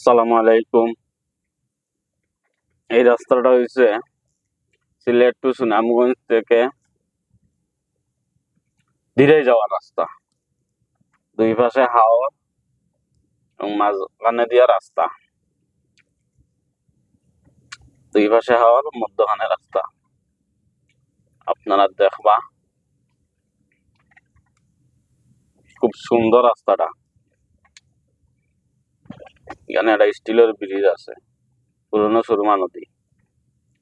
আসসালামু আলাইকুম। এই রাস্তাটা হয়েছে সিলেট টু সুনামগঞ্জ থেকে ধীরে যাওয়ার রাস্তা। দুই পাশে হাওর এবং মাঝখানে দিয়া রাস্তা। দুই পাশে হাওর, মধ্যখানে রাস্তা। আপনারা দেখবা। খুব সুন্দর রাস্তাটা। এখানে একটা স্টিলের ব্রিজ আছে পুরনো সুরমা নদী।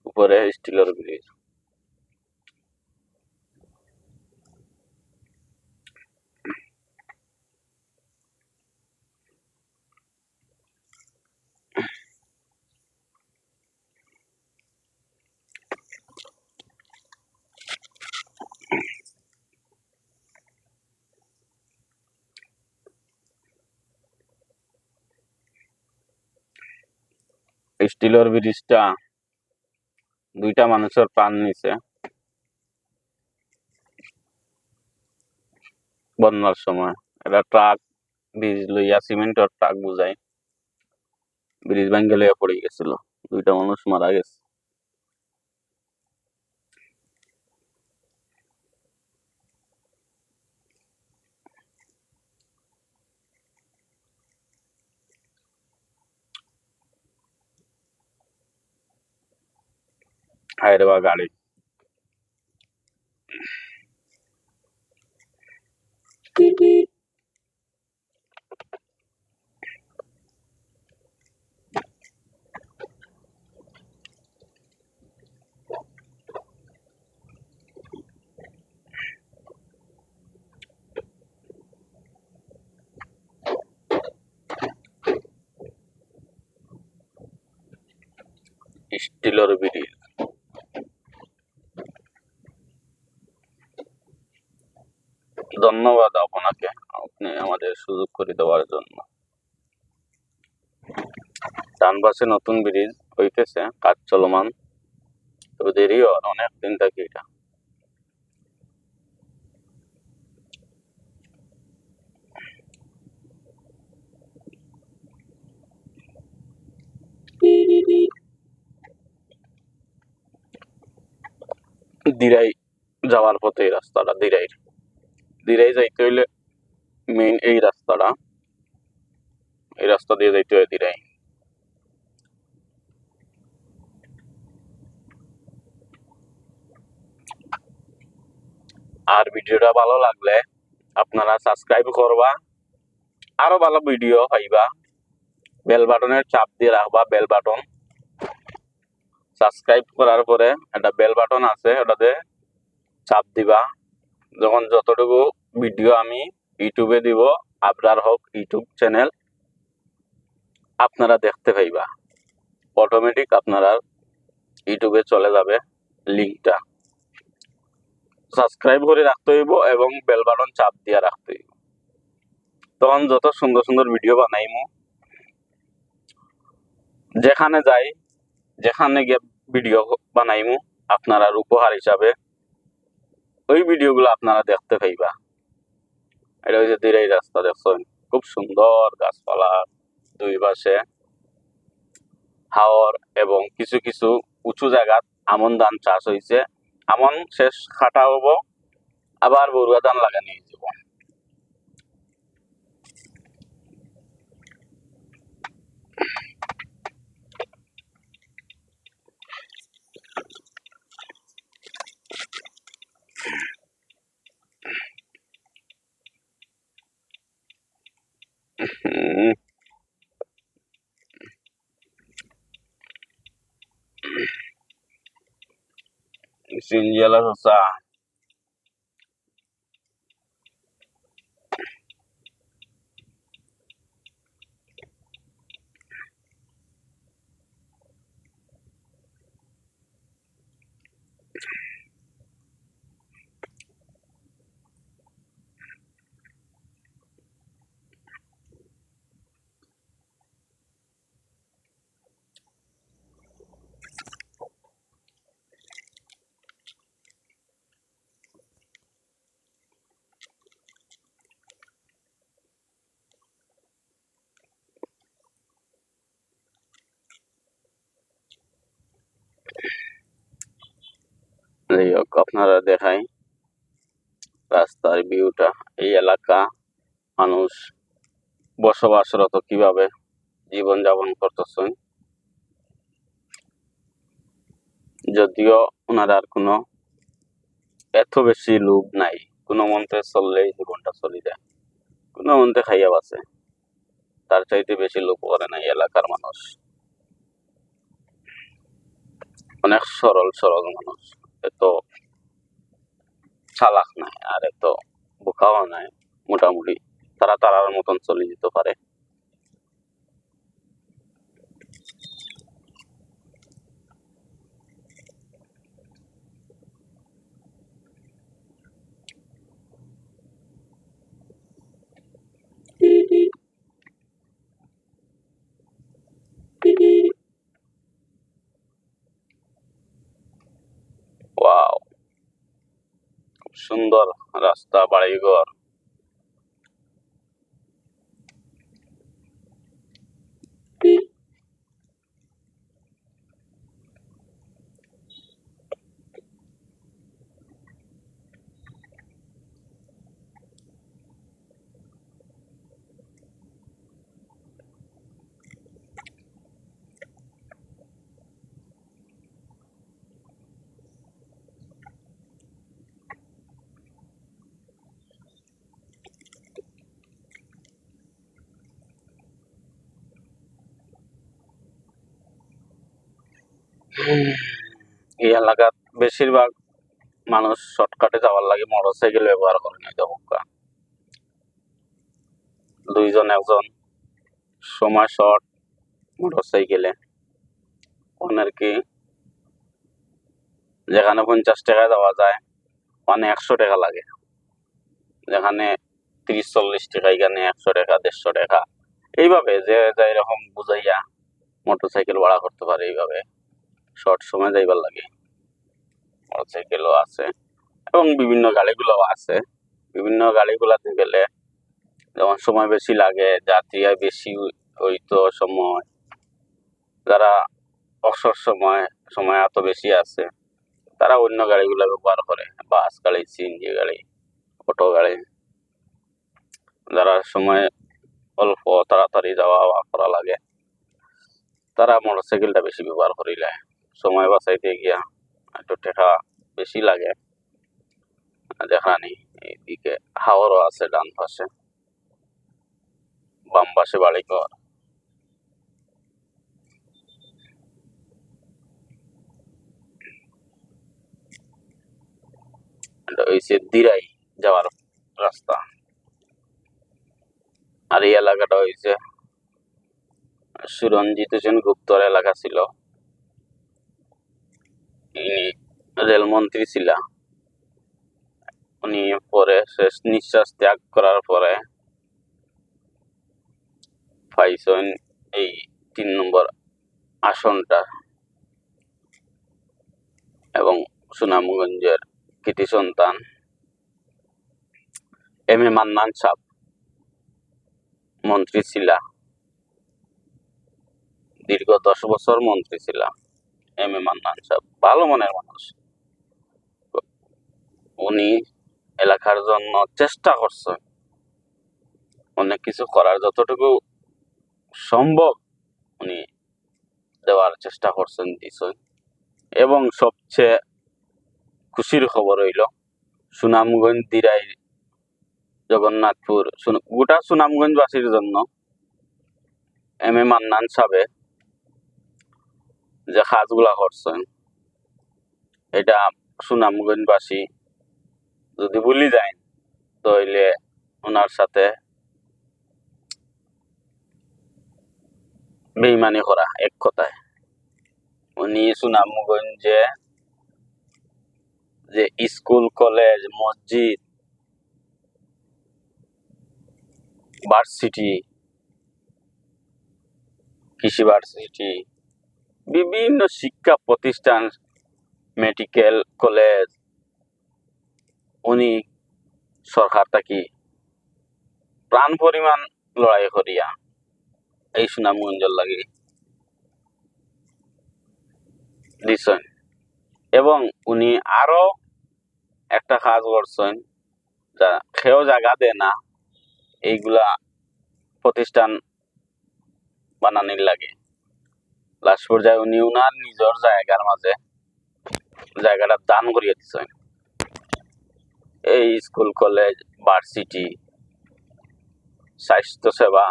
উপরে স্টিলের ব্রিজ। স্টিলের ব্রিজটা দুইটা মানুষের প্রাণ নিছে। বন্যার সময়। এটা ট্রাক, ব্রিজ লইয়া, সিমেন্টের ট্রাক বুঝাই ব্রিজ ভাঙ্গে লইয়া পড়ে গেছিল। দুইটা মানুষ মারা গেছে। হায়রে বা গাড়ি স্টিলের ব্রিজ ধন্যবাদ আপনাকে, আপনি আমাদের সুযোগ করে দেওয়ার জন্য। ডান নতুন ব্রিজ হইতেছে, কাজ চলমান। তবে দেরি হওয়ার অনেক দিন থাকি এটা। দিরাই যাওয়ার পথে রাস্তাটা দিরাই দিরাই যাইতে হইলে মেইন এই রাস্তাটা, এই রাস্তা দিয়ে যাইতে হয় দিরাই আর ভিডিওটা ভালো লাগলে আপনারা সাবস্ক্রাইব করবা, আরও ভালো ভিডিও পাইবা। বেল বাটনের চাপ দিয়ে রাখবা বেল বাটন। সাবস্ক্রাইব করার পরে একটা বেল বাটন আছে, ওটাতে চাপ দিবা। যখন যতটুকু ভিডিও আমি ইউটিউবে দিব, আপনার হোক ইউটিউব চ্যানেল, আপনারা দেখতে পাইবা। অটোমেটিক আপনারা ইউটিউবে চলে যাবে লিঙ্কটা। সাবস্ক্রাইব করে রাখতে হইব এবং বেল বাটন চাপ দিয়ে রাখতে হইব। তখন যত সুন্দর সুন্দর ভিডিও বানাইমু, যেখানে যাই, যেখানে গিয়ে ভিডিও বানাইমু, আপনারা উপহার হিসাবে ওই ভিডিওগুলো আপনারা দেখতে পাইবা। এটা হচ্ছে দিরাই রাস্তা, দেখছেন? খুব সুন্দর গাছপালা দুই পাশে। হাওর এবং কিছু কিছু উঁচু জায়গাত আমন ধান চাষ হয়েছে আমন শেষ খাটা হব। আবার বরুয়া ধান লাগানি Auxília Lazar যাই হোক আপনারা দেখাই রাস্তার ভিউটা এই এলাকা মানুষ বসবাসরত কীভাবে জীবন যাপন করতেছেন যদিও ওনার আর কোনো এত বেশি লোভ নাই, কোনো মন্ত্রে চললেই জীবনটা চলে যায়, কোনো মন্ত্রে খাইয়া বাঁচে। তার চাইতে বেশি লোভ করে না এলাকার মানুষ। অনেক সরল সরল মানুষ। এত চালাক নাই আর এত বোকাও নাই মোটামুটি। তারা তারার মতন চলে যেতে পারে ওয়াও খুব সুন্দর রাস্তা বাড়িঘর। এই এলাকার বেশিরভাগ মানুষ শর্টকাটে যাওয়ার লাগে মোটর সাইকেল ব্যবহার করে না দমকা দুইজন, একজন সময় শর্ট মোটর সাইকেলে অনেক কি, যেখানে পঞ্চাশ টাকা যাওয়া যায় মানে একশো টাকা লাগে। যেখানে তিরিশ, চল্লিশ টাকা, এখানে একশো টাকা, দেড়শো টাকা। এইভাবে যে যাই রকম বুঝাইয়া মোটর সাইকেল ভাড়া করতে পারে এইভাবে। শর্ট সময় যাইবার লাগে। মোটরসাইকেলও আছে এবং বিভিন্ন গাড়িগুলোও আছে। বিভিন্ন গাড়িগুলাতে গেলে যেমন সময় বেশি লাগে যাত্রী বেশি হইতো সময়। যারা অবসর সময় সময় এত বেশি আছে, তারা অন্য গাড়িগুলো ব্যবহার করে। বাস গাড়ি সিএনজি গাড়ি অটো গাড়ি। যারা সময় অল্প, তাড়াতাড়ি যাওয়া করা লাগে, তারা মোটরসাইকেলটা বেশি ব্যবহার করিলে। সময় বাঁচাইতে গিয়া একটু টাকা বেশি লাগে। যেখানে এইদিকে হাওয়ারও আছে ডান পাশে। বাম পাশে বাড়িঘর। হইছে দিরাই যাওয়ার রাস্তা। আর এই এলাকাটা হইছে সুরঞ্জিত সেন গুপ্তর এলাকা ছিল। ইনি রেলমন্ত্রী ছিল। উনি পরে শেষ নিঃশ্বাস ত্যাগ করার পরে পাইছেন এই তিন নম্বর আসনটা এবং সুনামগঞ্জের কৃতি সন্তান এম এ মান্নান সাহ মন্ত্রী ছিল। দীর্ঘ দশ বছর মন্ত্রী ছিল। এম এ মান্নান সাহ ভালো মনের মানুষ। উনি এলাকার জন্য চেষ্টা করছেন অনেক কিছু করার যতটুকু সম্ভব উনি দেওয়ার চেষ্টা করছেন দিছেন এবং সবচেয়ে খুশির খবর হইল, সুনামগঞ্জ দিরাই জগন্নাথপুর গোটা সুনামগঞ্জবাসীর জন্য এম এ মান্নান সাহেব যে কাজগুলা করছেন এটা সুনামগঞ্জবাসী যদি ভুলি যায়, তাহলে ওনার সাথে বেইমানি করা এক কথায়। উনি সুনামগঞ্জে যে স্কুল, কলেজ, মসজিদ, ভার্সিটি, কৃষি ভার্সিটি বিভিন্ন শিক্ষা প্রতিষ্ঠান মেডিকেল কলেজ উনি সরকার থাকি প্রাণ পরিমাণ লড়াই করিয়া এই সুনামগঞ্জের লাগে দিছেন। এবং উনি আরও একটা কাজ করছেন, যা খেয়েও জায়গা দেয় না, এইগুলা প্রতিষ্ঠান বানানির লাগে। লাস্ট পর্যায়ে উনি উনার নিজের জায়গার মাঝে জায়গাটা দান করিয়ে দিচ্ছেন এই স্কুল, কলেজ ভার্সিটি স্বাস্থ্য সেবা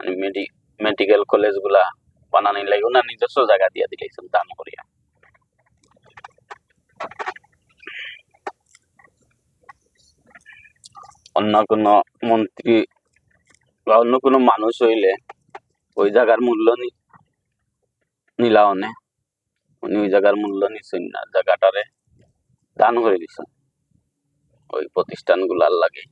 মানে মেডিকেল কলেজগুলা বানানির লাগে উনার নিজস্ব জায়গা দিয়ে দিলেছেন দান করিয়া অন্য কোনো মন্ত্রী বা অন্য কোনো মানুষ হইলে ওই জায়গার মূল্য নিলা অনে উনি ওই জায়গার মূল্য নিছেন না, জায়গাটারে দান করে দিছেন। ওই প্রতিষ্ঠানগুলার লাগে।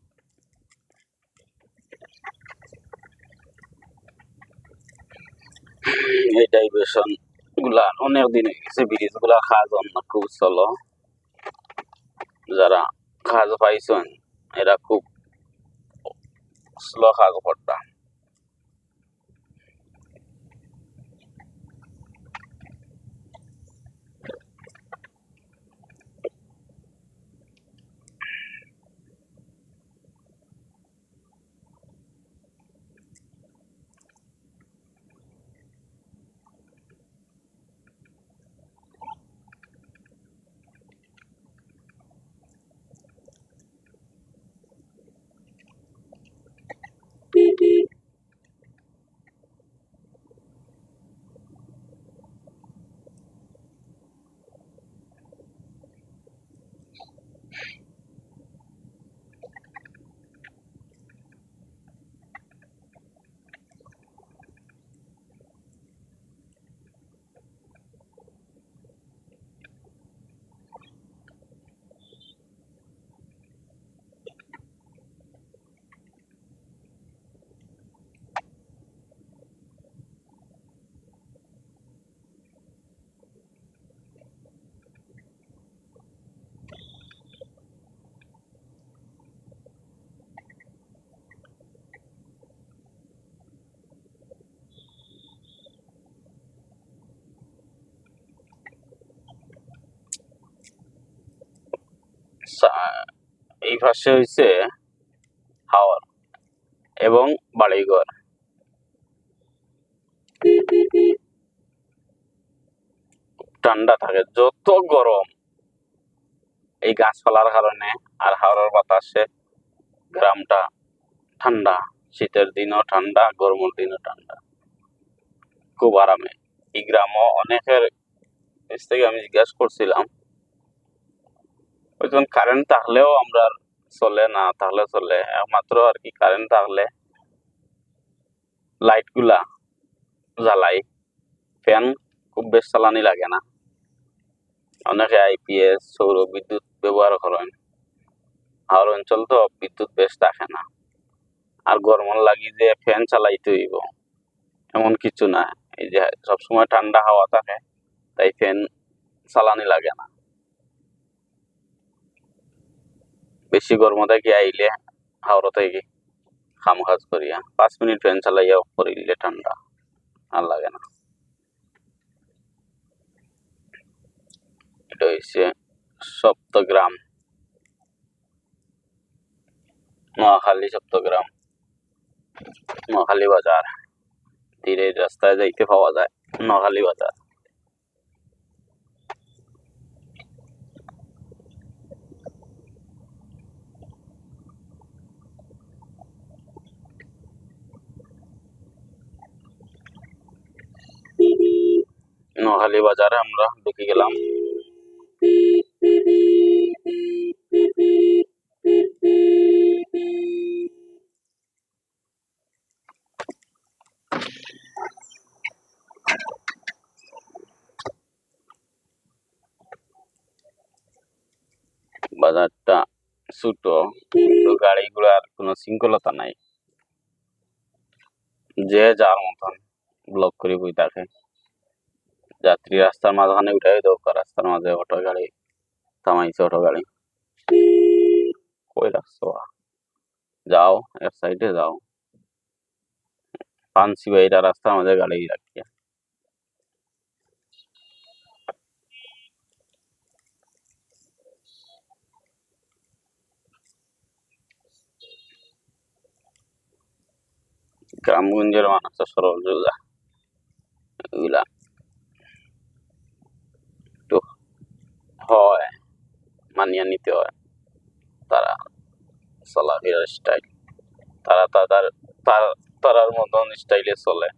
এই ডাইভার্সনগুলা অনেক দিন হয়ে গেছে, ব্রিজগুলা কাজ অন্য খুব চলো। যারা কাজ পাইছেন, এরা খুব স্লো কাজ করতা এই পাশে হইছে হাওর এবং বাড়িঘর ঠান্ডা থাকে, যত গরম এই গাছপালার কারণে আর হাওড়ার বাতাসে, গ্রামটা ঠান্ডা, শীতের দিনও ঠান্ডা, গরমের দিনও ঠান্ডা। খুব আরামে। এই গ্রামও অনেকের কাছ থেকে আমি জিজ্ঞাসা করছিলাম ওইজন কারেন্ট থাকলেও আমরা চলে না তাহলে চলে। একমাত্র আর কি কারেন্ট থাকলে লাইটগুলা জ্বালাই। ফ্যান খুব বেশ চালানি লাগে না। অনেকে আইপিএস সৌর বিদ্যুৎ ব্যবহার করেন। আর অঞ্চল তো বিদ্যুৎ বেশ থাকে না। আর গরম লাগি যে ফ্যান চালাইতে হইব। এমন কিছু না। এই যে সবসময় ঠান্ডা হাওয়া থাকে, তাই ফ্যান চালানি লাগে না। বেশি গরম থেকে আইলে হাওড়া থেকে খাম কাজ করিয়া। পাঁচ মিনিট ফ্যান চালাইয়া করিলে ঠান্ডা। আর লাগে না। এটা হচ্ছে সপ্তগ্রাম। নোয়াখালী সপ্তগ্রাম। নোয়াখালী বাজার। ধীরে রাস্তায় যাইতে পাওয়া যায়। নোয়াখালী বাজার। নোয়াখালী বাজারে আমরা ঢুকে গেলাম। বাজারটা ছোট গাড়িগুলার কোনো শৃঙ্খলতা নাই। যে যার মতন ব্লক করে বই থাকে। যাত্রী রাস্তার মাঝখানে উঠাই দৌকা রাস্তার মাঝে অটো গাড়ি থামাইছে অটো গাড়ি। কই রাখছো যাও, এক সাইডে যাও। পানসি বাইরা রাস্তার মাঝে গাড়ি রাখিয়া। গ্রামগঞ্জের মানুষ সরল যোজা মানিয়ে নিতে হয়। তারা চলাফেরার স্টাইল তারা তাদের তার তারার মতন স্টাইলে চলে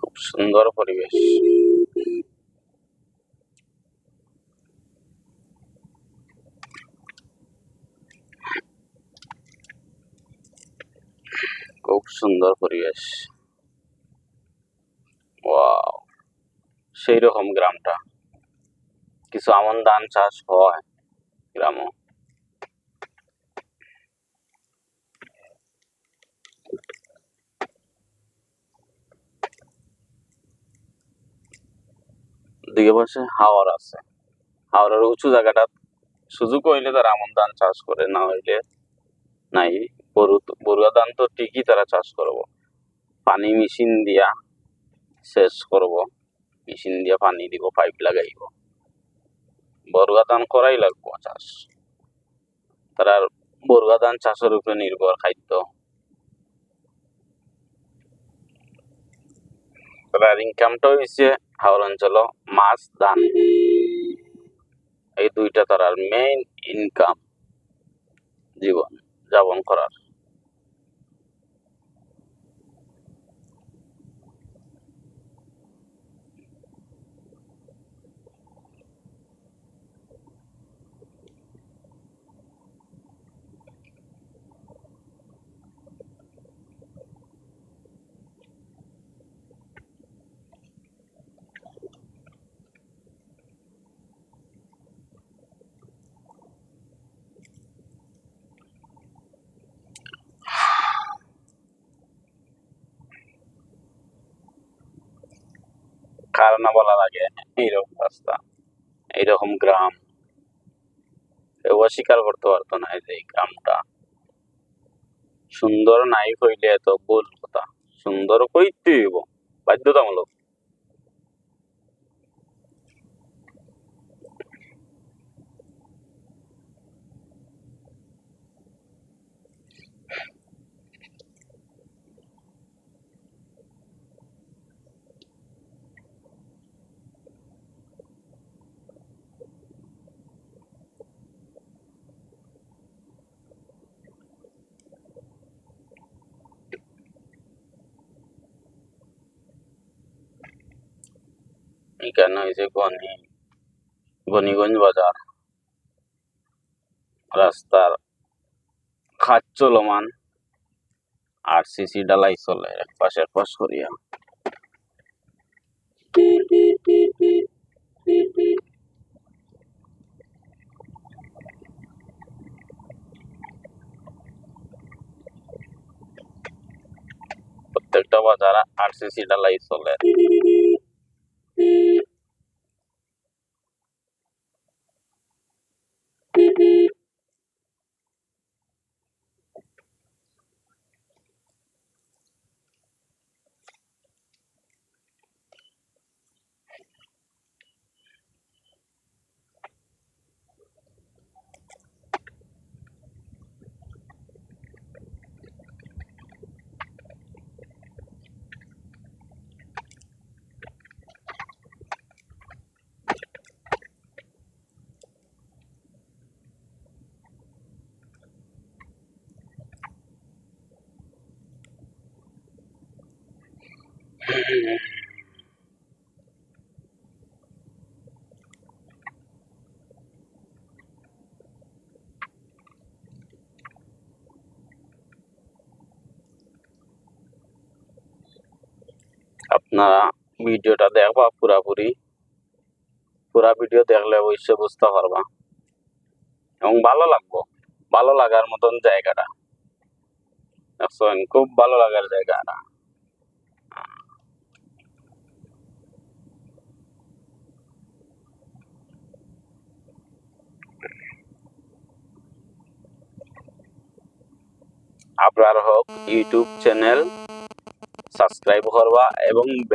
খুব সুন্দর পরিবেশ। খুব সুন্দর পরিবেশ। ওয়াও সেই রকম গ্রামটা। কিছু আমন ধান চাষ হয় গ্রামও দুই পাশে হাওর আছে। হাওরের উঁচু জায়গাটা সুযোগ হইলে তারা আমন ধান চাষ করে, না হইলে নাই। বড়ু বড়ুয়া ধান তো ঠিকই তারা চাষ করব। পানি মেশিন দিয়া সেচ করব। মেশিন দিয়া পানি দিব, পাইপ লাগাইব। বড়ুয়া ধান করাই লাগবো চাষ। তারা বড়ুয়া ধান চাষের উপরে নির্ভর খাদ্য। তার ইনকামটা হয়েছে হাওর অঞ্চল মাছ ধান। এই দুইটা তারার মেইন ইনকাম জীবন যাপন করার। না বলা লাগে এইরকম রাস্তা, এইরকম গ্রাম। কেউ অস্বীকার করতে পারতো না যে এই গ্রামটা। সুন্দর নাই কইলে এত ভুল কথা, সুন্দর কইতে বাধ্যতামূলক। এখানে হয়েছে গনি গনিগঞ্জ বাজার রাস্তার খাত চলমান আর সিসি ডালাই চলে এক পাশের পাশ করিয়া প্রত্যেকটা বাজার আর সিসি ডালাই চলে Beep. আপনারা ভিডিওটা দেখবা পুরাপুরি। পুরা ভিডিও দেখলে অবশ্যই বুঝতে পারবা। এবং ভালো লাগবো। ভালো লাগার মতন জায়গাটা। খুব ভালো লাগার জায়গাটা। আপনার হোক ইউটিউব চ্যানেল সাবস্ক্রাইব করবা এবং